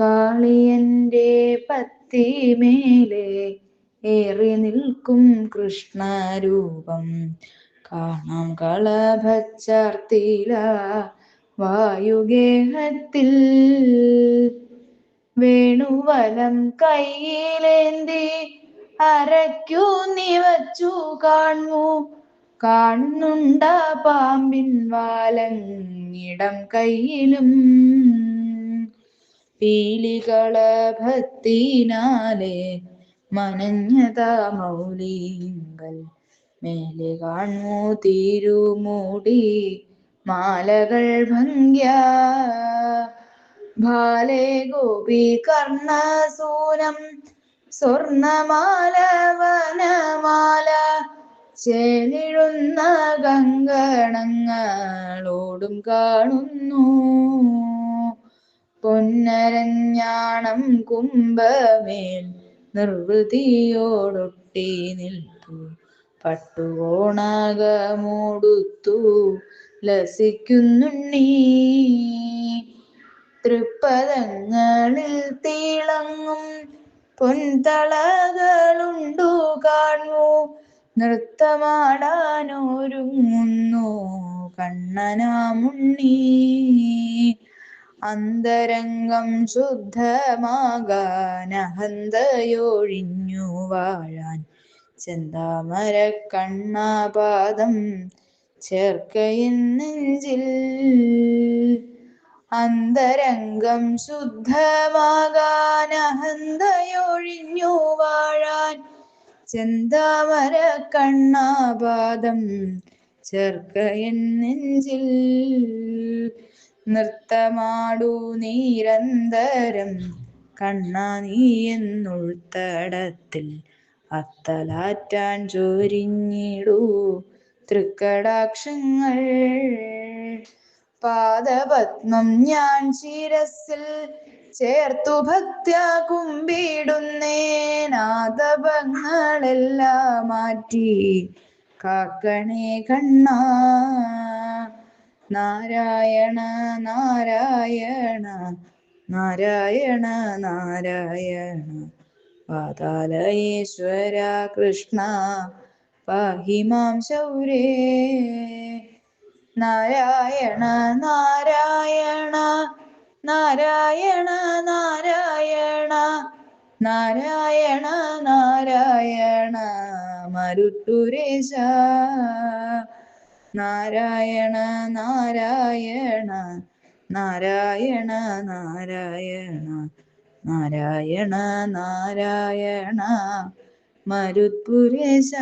കാളിയന്റെ പത്തിമേലെ ഏറി നിൽക്കും കൃഷ്ണരൂപം. കാണാം കളഭച്ചാർത്തില വായുഗേഹത്തിൽ. വേണുവലം കയ്യിലേന്തി അരയ്ക്കു നിവച്ചു കാണു. കാണുന്നുണ്ട പാമ്പിൻ വാലങ്ങിടം കയ്യിലും. പീലികളഭത്തിനാലെ മനഞ്ഞതാ മൗലിങ്കൽ മേലെ കാണു തിരുമൂടി മാലകൾ ഭംഗ്യ. ബാലേ ഗോപി കർണസൂനം സ്വർണമാല വനമാല ചേലിഴുന്ന ഗംഗണങ്ങളോടും കാണുന്നു പൊന്നരഞ്ഞാണം കുംഭമേൽ നിർവൃതിയോടൊട്ടി നിൽപ്പു. പട്ടുകോണകമൂടുത്തു ലസിക്കുന്നുണ്ണീ. തൃപ്പദങ്ങളിൽ തിളങ്ങും പൊൻതളകളുണ്ടു കാണു. നൃത്തമാടാനൊരുങ്ങുന്നു കണ്ണനാമുണ്ണി. അന്തരംഗം ശുദ്ധമാകാനഹന്തയൊഴിഞ്ഞു വാഴാൻ ചെന്താമര കണ്ണാപാദം ചേർക്കയിൻ നെഞ്ചിൽ. അന്തരംഗം ശുദ്ധമാകാനഹന്തയൊഴിഞ്ഞു വാഴാൻ ചെന്താമര കണ്ണാപാദം ചേർക്കയൻ നെഞ്ചിൽ. നൃത്തമാടു നീരന്തരം. കണ്ണാ നീ എന്നുൾത്തടത്തിൽ അത്തലാറ്റാൻ ചൊരിഞ്ഞിടൂ തൃക്കടാക്ഷങ്ങൾ. പാദപത്മം ഞാൻ ശിരസിൽ ചേർത്തു ഭക്ത്യ കുമ്പിടുന്നേനാദപങ്ങളെല്ലാം മാറ്റി കാക്കണേ കണ്ണ. നാരായണ നാരായണ നാരായണ നാരായണ. പാതാലയേശ്വര കൃഷ്ണ പാഹിമാം ശൗരേ. നാരായണ നാരായണ നാരായണ നാരായണ. നാരായണ നാരായണ. മരുട്ടുരേശ. നാരായണ നാരായണ നാരായണ നാരായണ നാരായണ നാരായണ. മരുത്പുരേശ